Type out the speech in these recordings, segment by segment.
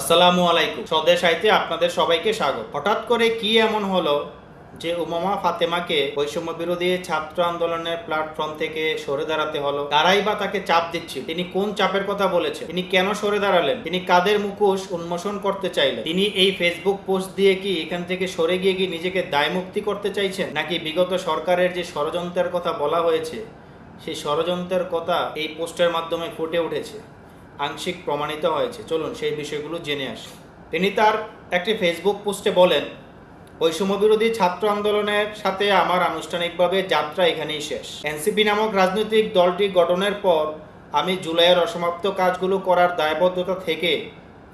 আসসালামু আলাইকুম। স্বদেশ আইতে আপনাদের সবাইকে স্বাগত। হঠাৎ করে কি এমন হলো যে উমামা ফাতেমাকে বৈষম্য বিরোধী ছাত্র আন্দোলনের প্ল্যাটফর্ম থেকে সরে দাঁড়াতে হলো? তারাই বা তাকে চাপ দিচ্ছে? তিনি কোন চাপের কথা বলেছেন? তিনি কেন সরে দাঁড়ালেন? তিনি কাদের মুখোশ উন্মোচন করতে চাইলেন? তিনি এই ফেসবুক পোস্ট দিয়ে কি এখান থেকে সরে গিয়ে কি নিজেকে দায়মুক্তি করতে চাইছেন? নাকি বিগত সরকারের যে ষড়যন্ত্রের কথা বলা হয়েছে, সেই ষড়যন্ত্রের কথা এই পোস্টের মাধ্যমে ফুটে উঠেছে? আংশিক প্রমাণিত হয়েছে। চলুন সেই বিষয়গুলো জেনে আসি। তিনি তার একটি ফেসবুক পোস্টে বলেন, বৈষম্য বিরোধী ছাত্র আন্দোলনের সাথে আমার আনুষ্ঠানিকভাবে যাত্রা এখানেই শেষ। এনসিপি নামক রাজনৈতিক দলটি গঠনের পর আমি জুলাইয়ের অসমাপ্ত কাজগুলো করার দায়বদ্ধতা থেকে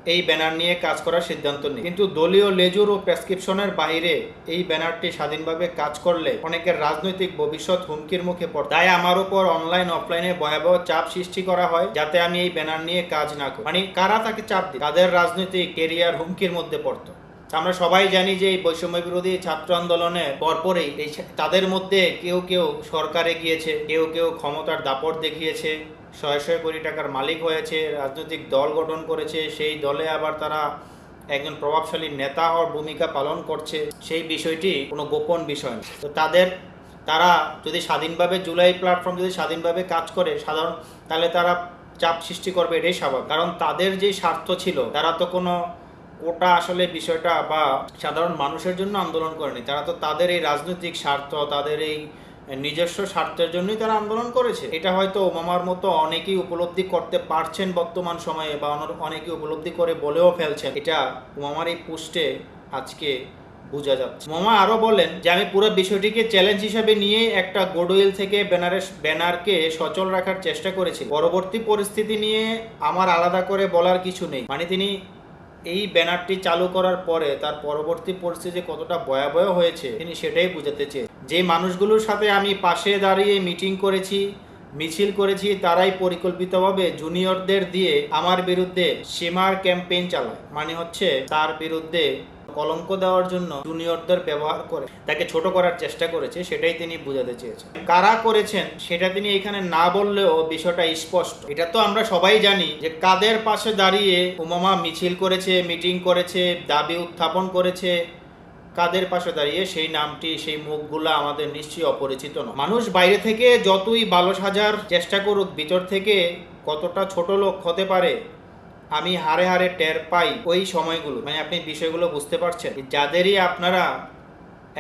এই ব্যানার নিয়ে কাজ করার সিদ্ধান্ত নিই। কিন্তু দলীয় লেজুর ও প্রেসক্রিপশনের বাইরে এই ব্যানারটি স্বাধীনভাবে কাজ করলে অনেকের রাজনৈতিক ভবিষ্যৎ হুমকির মুখে পড়ে। তাই আমার উপর অনলাইন, অফলাইনে ভয়াবহ চাপ সৃষ্টি করা হয় যাতে আমি এই ব্যানার নিয়ে কাজ না করি। মানে কারা তাকে চাপ দিই তাদের রাজনৈতিক কেরিয়ার হুমকির মধ্যে পড়তো। আমরা সবাই জানি যে এই বৈষম্য বিরোধী ছাত্র আন্দোলনে পরপরই এই তাদের মধ্যে কেউ কেউ সরকারে গিয়েছে, কেউ কেউ ক্ষমতার দাপট দেখিয়েছে। শয়ে কোটি টাকার মালিক হয়েছে, রাজনৈতিক দল গঠন করেছে, সেই দলে আবার তারা একজন প্রভাবশালী নেতা হওয়ার ভূমিকা পালন করছে। সেই বিষয়টি কোনো গোপন বিষয় তো তাদের, তারা যদি স্বাধীনভাবে জুলাই প্ল্যাটফর্ম যদি স্বাধীনভাবে কাজ করে, সাধারণ, তাহলে তারা চাপ সৃষ্টি করবে, এটাই স্বাভাবিক। কারণ তাদের যে স্বার্থ ছিল, তারা তো কোনো কোটা আসলে বিষয়টা বা সাধারণ মানুষের জন্য আন্দোলন করেনি। তারা তো তাদের এই রাজনৈতিক স্বার্থ, তাদের এই নিজস্ব স্বার্থের জন্যই তারা আন্দোলন করেছে। এটা হয়তো ওমামার মতো অনেকেই উপলব্ধি করতে পারছেন বর্তমান সময়ে বা অন- অনেকেই উপলব্ধি করে বলেও ফেলছেন। এটা ওমামার এই পোস্টে আজকে বোঝা যাচ্ছে। মোমা আরও বলেন যে, আমি পুরো বিষয়টিকে চ্যালেঞ্জ হিসেবে নিয়ে একটা গোডউইল থেকে ব্যানারের ব্যানারকে সচল রাখার চেষ্টা করেছি। পরবর্তী পরিস্থিতি নিয়ে আমার আলাদা করে বলার কিছু নেই। মানে তিনি এই ব্যানারটি চালু করার পরে তার পরবর্তী পরিস্থিতি কতটা ভয়াবহ হয়েছে, তিনি সেটাই বুঝাতে চেয়ে যে মানুষগুলোর সাথে আমি পাশে দাঁড়িয়ে মিটিং করেছি, মিছিল করেছি, তারাই পরিকল্পিতভাবে জুনিয়রদের দিয়ে আমার বিরুদ্ধে সীমার ক্যাম্পেইন চালায়। মানে হচ্ছে তার বিরুদ্ধে কলঙ্ক দেওয়ার জন্য জুনিয়রদের ব্যবহার করে, তাকে ছোট করার চেষ্টা করেছে, সেটাই তিনি বোঝাতে চেয়েছেন। কারা করেছেন, সেটা তিনি এখানে না বললেও বিষয়টা স্পষ্ট। এটা তো আমরা সবাই জানি যে কাদের পাশে দাঁড়িয়ে উমামা মিছিল করেছে, মিটিং করেছে, দাবি উত্থাপন করেছে কাদের পাশে দাঁড়িয়ে সেই নামটি, সেই মুখগুলা আমাদের নিশ্চয়ই অপরিচিত নয়। মানুষ বাইরে থেকে যতই বালো সাজার চেষ্টা করুক, ভিতর থেকে কতটা ছোট লোক হতে পারে, আমি হারে হারে টের পাই ওই সময়গুলো। মানে আপনি বিষয়গুলো বুঝতে পারছেন? যাদেরই আপনারা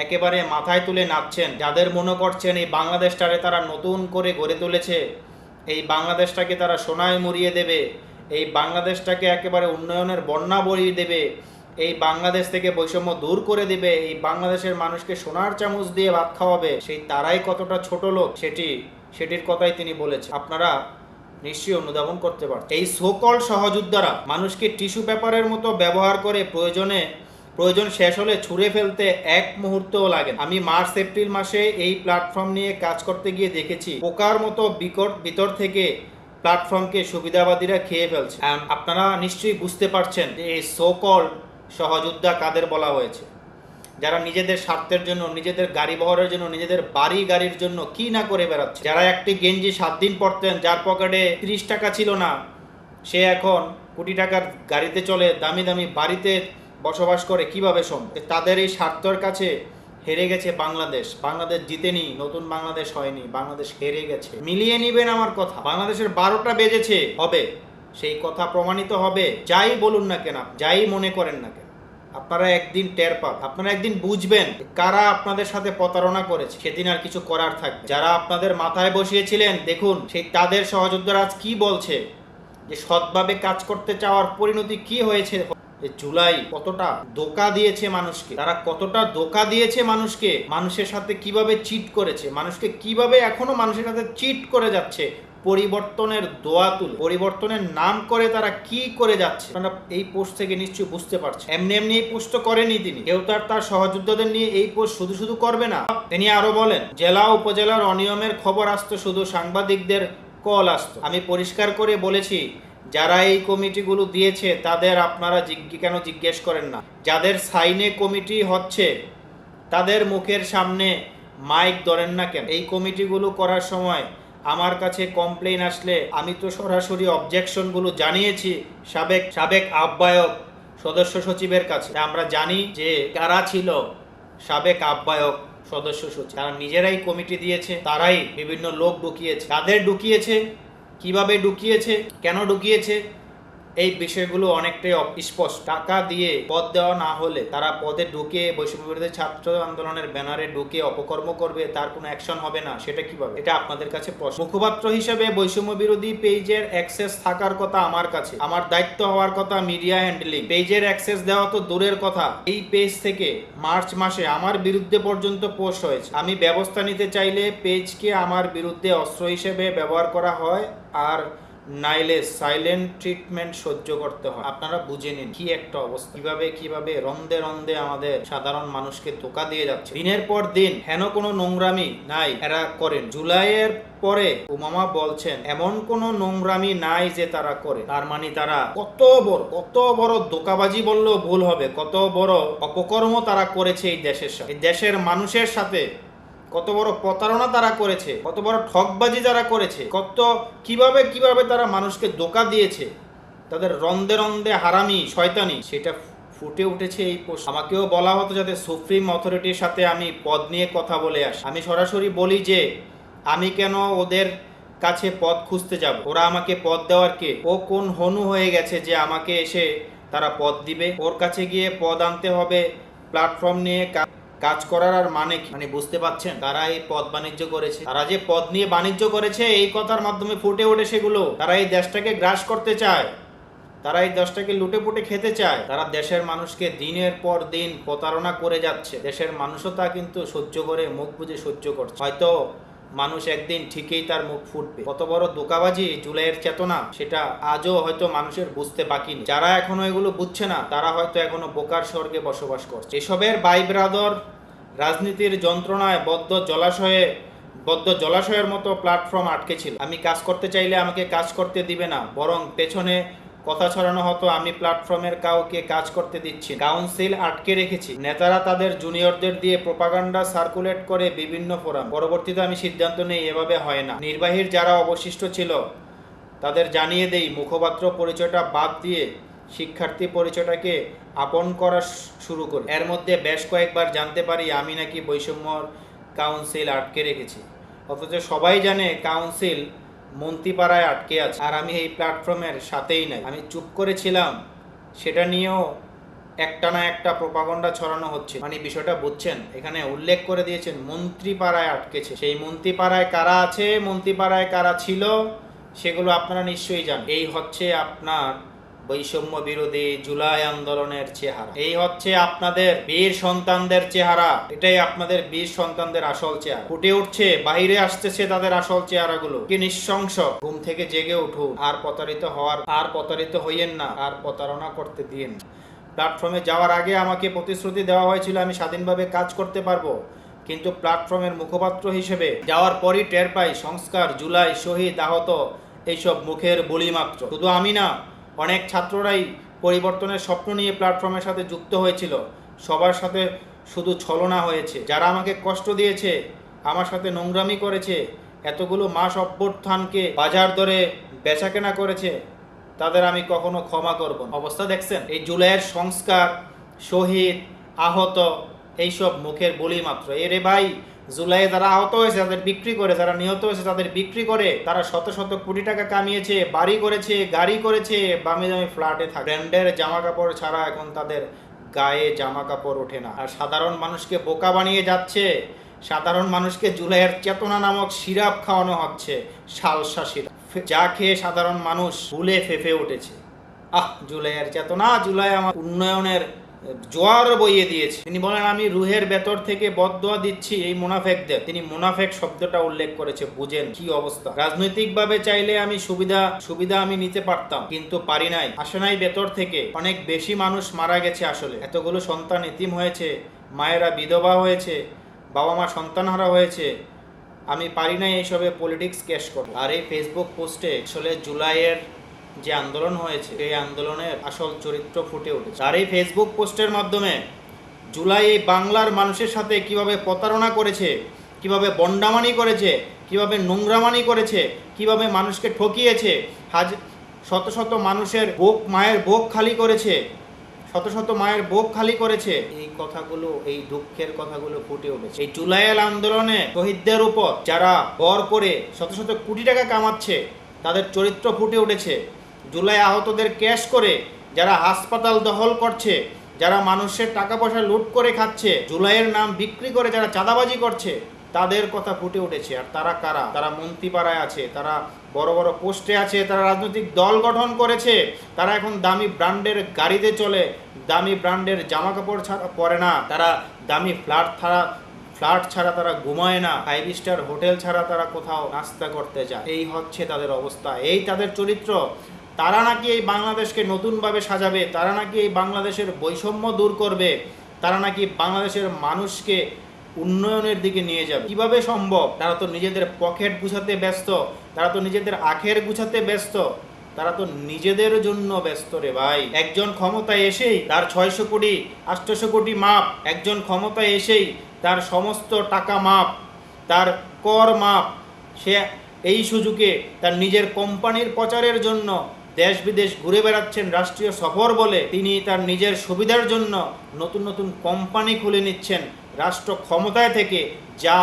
একেবারে মাথায় তুলে নাচছেন, যাদের মনে করছেন এই বাংলাদেশটারে তারা নতুন করে গড়ে তুলেছে, এই বাংলাদেশটাকে তারা সোনায় মুড়িয়ে দেবে, এই বাংলাদেশটাকে একেবারে উন্নয়নের বন্যা বড়িয়ে দেবে এই বাংলাদেশ থেকে বৈষম্য দূর করে দিবে, এই বাংলাদেশের মানুষকে সোনার চামচ দিয়ে ভাত খাওয়াবে, সেই তারাই কতটা ছোট লোক সেটি, সেটির কথাই তিনি বলেছেন। আপনারা নিশ্চয়ই অনুধাবন করতে পারত এই সোকল সহযোদ্ধারা মানুষকে টিস্যু পেপারের মতো ব্যবহার করে প্রয়োজনে, প্রয়োজন শেষ হলে ছুঁড়ে ফেলতে এক মুহূর্তও লাগে আমি মার্চ, এপ্রিল মাসে এই প্ল্যাটফর্ম নিয়ে কাজ করতে গিয়ে দেখেছি, পোকার মতো বিকট ভিতর থেকে প্ল্যাটফর্মকে সুবিধাবাদীরা খেয়ে ফেলছে। আপনারা নিশ্চয়ই বুঝতে পারছেন যে এই সোকল সহযোদ্ধা কাদের বলা হয়েছে? যারা নিজেদের স্বার্থের জন্য, নিজেদের গাড়ি বহরের জন্য, নিজেদের বাড়ি গাড়ির জন্য কি না করে বেড়াচ্ছে? যারা একটি গেঞ্জি সাত দিন পরতেন, যার পকেটে ত্রিশ টাকা ছিল না, সে এখন কোটি টাকার গাড়িতে চলে, দামি দামি বাড়িতে বসবাস করে কীভাবে সম্ভব? তাদের এই স্বার্থের কাছে হেরে গেছে বাংলাদেশ। বাংলাদেশ জিতেনি, নতুন বাংলাদেশ হয়নি, বাংলাদেশ হেরে গেছে। মিলিয়ে নিবেন আমার কথা। বাংলাদেশের বারোটা বেজেছে, হবে। সেই কথা প্রমাণিত হবে, যাই বলুন না কেন, যাই মনে করেন না কেন। আপনারা একদিন টের পাবেন আপনারা একদিন বুঝবেন কারা আপনাদের সাথে প্রতারণা করেছে, সেদিন আর কিছু করার থাকবে। যারা আপনাদের মাথায় বসিয়েছিলেন, দেখুন সেই তাদের সহযোদ্ধারা আজ কি বলছে, যে সৎভাবে কাজ করতে চাওয়ার পরিণতি কি হয়েছে? জুলাই কতটা ধোকা দিয়েছে মানুষকে, তারা কতটা ধোকা দিয়েছে মানুষকে, মানুষের সাথে কীভাবে চিট করেছে, মানুষকে কীভাবে এখনও মানুষের সাথে চিট করে যাচ্ছে পরিবর্তনের দোয়া তুলে, পরিবর্তনের নাম করে তারা কি করে যাচ্ছে এই পোস্ট থেকে নিশ্চয়ই বুঝতে পারছেন এমনি এমনি এই পোস্ট তো করেনি তিনি। কেউ তার তার সহযোদ্ধাদের নিয়ে এই পোস্ট শুধু শুধু করবে না। তিনি আরও বলেন, জেলা উপজেলার অনিয়মের খবর আসতো, শুধু সাংবাদিকদের কল আসতো। আমি পরিষ্কার করে বলেছি, যারা এই কমিটিগুলো দিয়েছে, তাদের আপনারা কেন জিজ্ঞেস করেন না? যাদের সাইনে কমিটি হচ্ছে, তাদের মুখের সামনে মাইক ধরেন না কেন? এই কমিটিগুলো করার সময় আমার কাছে কমপ্লেন আসলে, আমি তো সরাসরি অবজেকশনগুলো জানিয়েছি সাবেক সাবেক আহ্বায়ক, সদস্য সচিবের কাছে। আমরা জানি যে কারা ছিল সাবেক আহ্বায়ক, সদস্য সচিব, তারা নিজেরাই কমিটি দিয়েছে, তারাই বিভিন্ন লোক ঢুকিয়েছে। তাদের ঢুকিয়েছে? কীভাবে ঢুকিয়েছে? কেন ঢুকিয়েছে? এই বিষয়গুলো অনেকটাই স্পষ্ট। টাকা দিয়ে পদ দেওয়া না হলে তারা পদে ঢুকে বৈষম্য বিরোধী ছাত্র আন্দোলনের ব্যানারে ঢুকে অপকর্ম করবে, তার কোনো অ্যাকশন হবে না, সেটা কীভাবে? এটা আপনাদের কাছে প্রশ্ন। মুখপাত্র হিসেবে বৈষম্য বিরোধী পেজের অ্যাক্সেস থাকার কথা আমার কাছে। আমার দায়িত্ব হওয়ার কথা মিডিয়া হ্যান্ডলিং পেজের অ্যাক্সেস দেওয়া তো দূরের কথা। এই পেজ থেকে মার্চ মাসে আমার বিরুদ্ধে পর্যন্ত পোস্ট হয়েছে। আমি ব্যবস্থা নিতে চাইলে পেজকে আমার বিরুদ্ধে অস্ত্র হিসেবে ব্যবহার করা হয় আর নাইলে সাইলেন্ট ট্রিটমেন্ট সহ্য করতে হয়। আপনারা বুঝে নিন কি একটা অবস্থা। কীভাবে কীভাবে রন্দে রন্দে আমাদের সাধারণ মানুষকে ধোকা দিয়ে যাচ্ছে। দিনের পর দিন হেন কোনো নোংরামি নাই এরা করেন। জুলাইয়ের পরে উমামা বলছেন, এমন কোনো নোংরামি নাই যে তারা করে। তার মানে তারা কত বড় কত বড় দোকাবাজি বললেও ভুল হবে। কত বড় অপকর্ম তারা করেছে এই দেশের সাথে। এই দেশের মানুষের সাথে কত বড় প্রতারণা তারা করেছে, কত বড় ঠকবাজি যারা করেছে, কত কীভাবে কীভাবে তারা মানুষকে দোকা দিয়েছে, তাদের রন্দে রন্দে হারামি, শয়তানি, সেটা ফুটে উঠেছে এই পোস্ট আমাকেও বলা হতো যাতে সুপ্রিম অথরিটির সাথে আমি পদ নিয়ে কথা বলে আসি। আমি সরাসরি বলি যে, আমি কেন ওদের কাছে পদ খুঁজতে যাব? ওরা আমাকে পদ দেওয়ার কে? ও কোন হনু হয়ে গেছে যে আমাকে এসে তারা পদ দিবে? ওর কাছে গিয়ে পদ আনতে হবে, প্ল্যাটফর্ম নিয়ে কাজ করার আর মানে কি? মানে বুঝতে পাচ্ছেন তারা এই পদ বাণিজ্য করেছে। তারা যে পদ নিয়ে বাণিজ্য করেছে, এই কথার মাধ্যমে ফুটে ওঠে সেগুলো। তারা এই দেশটাকে গ্রাস করতে চায়। তারা এই দেশটাকে লুটে পুটে খেতে চায়। তারা দেশের মানুষকে দিনের পর দিন প্রতারণা করে যাচ্ছে। দেশের মানুষও তা কিন্তু সহ্য করে, মুখ বুঝে সহ্য করছে। হয়তো মানুষ একদিন ঠিকই তার মুখ ফুটবে। কত বড় দোকাবাজি জুলাইয়ের চেতনা, সেটা আজও হয়তো মানুষের বুঝতে বাকি নেই। যারা এখনও এগুলো বুঝছে না, তারা হয়তো এখনও বোকার স্বর্গে বসবাস করছে। এসবের বাই ব্রাদর রাজনীতির যন্ত্রণায় বদ্ধ জলাশয়ে, বদ্ধ জলাশয়ের মতো প্ল্যাটফর্ম আটকে ছিল। আমি কাজ করতে চাইলে আমাকে কাজ করতে দিবে না, বরং পেছনে কথা ছড়ানো হতো, আমি প্ল্যাটফর্মের কাউকে কাজ করতে দিচ্ছি কাউন্সিল আটকে রেখেছি। নেতারা তাদের জুনিয়রদের দিয়ে প্রোপাগান্ডা সার্কুলেট করে বিভিন্ন ফোরাম পরবর্তীতে আমি সিদ্ধান্ত নেই, এভাবে হয় না। নির্বাহীর যারা অবশিষ্ট ছিল, তাদের জানিয়ে দেই, মুখপাত্র পরিচয়টা বাদ দিয়ে শিক্ষার্থী পরিচয়টাকে আপন করা শুরু করি এর মধ্যে বেশ কয়েকবার জানতে পারি, আমি নাকি বৈষম্যর কাউন্সিল আটকে রেখেছি। অথচ সবাই জানে কাউন্সিল মন্ত্রীপাড়ায় আটকে আছে। আর আমি এই প্ল্যাটফর্মের সাথেই নাই। আমি চুপ করেছিলাম, সেটা নিয়েও একটা না একটা প্রপাগন্ডা ছড়ানো হচ্ছে। মানে বিষয়টা বুঝছেন? এখানে উল্লেখ করে দিয়েছেন মন্ত্রীপাড়ায় আটকেছে। সেই মন্ত্রীপাড়ায় কারা আছে মন্ত্রীপাড়ায় কারা ছিল, সেগুলো আপনারা নিশ্চয়ই জানেন। এই হচ্ছে আপনার বৈষম্য বিরোধী জুলাই আন্দোলনের চেহারা। এই হচ্ছে আপনাদের বীর সন্তানদের চেহারা। এটাই আপনাদের বীর সন্তানদের আসল চেহারা। ফুটে উঠছে বাইরে আসতেছে তাদের আসল চেহারাগুলো। কি নিঃশংস। ঘুম থেকে জেগে উঠুন। আর প্রতারিত হওয়ার, আর প্রতারিত হইয়েন না। আর প্রতারণা করতে দিয়েন প্ল্যাটফর্মে যাওয়ার আগে আমাকে প্রতিশ্রুতি দেওয়া হয়েছিল আমি স্বাধীনভাবে কাজ করতে পারব। কিন্তু প্ল্যাটফর্মের মুখপাত্র হিসেবে যাওয়ার পরই টের পাই সংস্কার, জুলাই, শহীদ, আহত, এইসব মুখের বলি মাত্র। শুধু আমি না অনেক ছাত্ররাই পরিবর্তনের স্বপ্ন নিয়ে প্ল্যাটফর্মের সাথে যুক্ত হয়েছিল। সবার সাথে শুধু ছলনা হয়েছে। যারা আমাকে কষ্ট দিয়েছে, আমার সাথে নোংরামি করেছে, এতগুলো মাস অভ্যর্থানকে বাজার দরে বেচাকেনা করেছে, তাদের আমি কখনো ক্ষমা করব। অবস্থা দেখছেন? এই জুলাইয়ের সংস্কার, শহীদ, আহত, এইসব মুখের বলি মাত্র। এরে ভাই জুলাইয়ে যারা আহত হয়েছে, তাদের বিক্রি করে, যারা নিহত হয়েছে, তাদের বিক্রি করে, তারা শত শত কোটি টাকা কামিয়েছে, বাড়ি করেছে, গাড়ি করেছে, বামে দামে ফ্ল্যাটে থাকে ব্র্যান্ডের জামা কাপড় ছাড়া এখন তাদের গায়ে জামা কাপড় ওঠে না। আর সাধারণ মানুষকে বোকা বানিয়ে যাচ্ছে। সাধারণ মানুষকে জুলাইয়ের চেতনা নামক সিরাপ খাওয়ানো হচ্ছে। সালসা সিরাপ। যা খেয়ে সাধারণ মানুষ ভুলে ফেফে উঠেছে। আহ, জুলাইয়ের চেতনা, জুলাই আমার উন্নয়নের জোয়ার বইয়ে দিয়েছে। তিনি বলেন, আমি রুহের ভেতর থেকে বদদোয়া দিচ্ছি এই মুনাফেকদের। তিনি মুনাফেক শব্দটা উল্লেখ করেছে, বুঝেন কি অবস্থা। রাজনৈতিকভাবে চাইলে আমি সুবিধা সুবিধা আমি নিতে পারতাম, কিন্তু পারি নাই। আসে নাই ভেতর থেকে অনেক বেশি মানুষ মারা গেছে আসলে। এতগুলো সন্তান এতিম হয়েছে, মায়েরা বিধবা হয়েছে বাবা মা সন্তানহারা হয়েছে। আমি পারি না এইসবে পলিটিক্স ক্যাশ করব আর এই ফেসবুক পোস্টে আসলে জুলাইয়ের যে আন্দোলন হয়েছে এই আন্দোলনের আসল চরিত্র ফুটে উঠেছে। আর এই ফেসবুক পোস্টের মাধ্যমে জুলাই এই বাংলার মানুষের সাথে কীভাবে প্রতারণা করেছে, কীভাবে বন্ডামানি করেছে, কীভাবে নোংরামানি করেছে, কীভাবে মানুষকে ঠকিয়েছে, হাজ শত শত মানুষের বুক, মায়ের বুক খালি করেছে, শত শত মায়ের বুক খালি করেছে। এই কথাগুলো, এই দুঃখের কথাগুলো ফুটে উঠেছে। এই জুলাইয়ের আন্দোলনে শহীদদের উপর যারা বর করে শত শত কোটি টাকা কামাচ্ছে, তাদের চরিত্র ফুটে উঠেছে। জুলাই আহতদের ক্যাশ করে যারা হাসপাতাল দখল করছে, যারা মানুষের টাকা পয়সা লুট করে খাচ্ছে, জুলাইয়ের নাম বিক্রি করে যারা চাঁদাবাজি করছে, তাদের কথা ফুটে উঠেছে। আর তারা কারা? তারা মন্ত্রীপাড়ায় আছে, তারা বড় বড় পোস্টে আছে, তারা রাজনৈতিক দল গঠন করেছে, তারা এখন দামি ব্র্যান্ডের গাড়িতে চলে, দামি ব্র্যান্ডের জামা কাপড় ছাড়া পরে না, তারা দামি ফ্ল্যাট ছাড়া ফ্ল্যাট ছাড়া তারা ঘুমায় না, ফাইভ স্টার হোটেল ছাড়া তারা কোথাও নাস্তা করতে যায়। এই হচ্ছে তাদের অবস্থা। এই তাদের চরিত্র। তারা নাকি এই বাংলাদেশকে নতুনভাবে সাজাবে, তারা নাকি এই বাংলাদেশের বৈষম্য দূর করবে, তারা নাকি বাংলাদেশের মানুষকে উন্নয়নের দিকে নিয়ে যাবে। কীভাবে সম্ভব? তারা তো নিজেদের পকেট গুছাতে ব্যস্ত, তারা তো নিজেদের আখের গুছাতে ব্যস্ত, তারা তো নিজেদের জন্য ব্যস্ত রে ভাই। একজন ক্ষমতায় এসেই তার ছয়শো কোটি আটশোশো কোটি মাপ, একজন ক্ষমতায় এসেই তার সমস্ত টাকা মাপ, তার কর মাপ, সে এই সুযোগে তার নিজের কোম্পানির প্রচারের জন্য দেশ বিদেশ ঘুরে বেড়াচ্ছেন রাষ্ট্রীয় সফর বলে তিনি তার নিজের সুবিধার জন্য নতুন নতুন কোম্পানি খুলে নিচ্ছেন। রাষ্ট্র ক্ষমতায় থেকে যা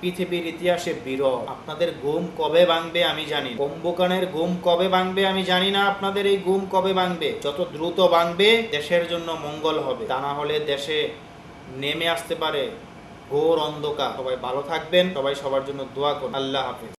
পৃথিবীর ইতিহাসে বিরল। আপনাদের ঘুম কবে ভাঙবে আমি জানি কুম্ভকানের ঘুম কবে ভাঙবে আমি জানি না। আপনাদের এই ঘুম কবে ভাঙবে? যত দ্রুত ভাঙবে, দেশের জন্য মঙ্গল হবে। তা না হলে দেশে নেমে আসতে পারে ঘোর অন্ধকার। সবাই ভালো থাকবেন। সবাই সবার জন্য দোয়া করুন। আল্লাহ হাফেজ।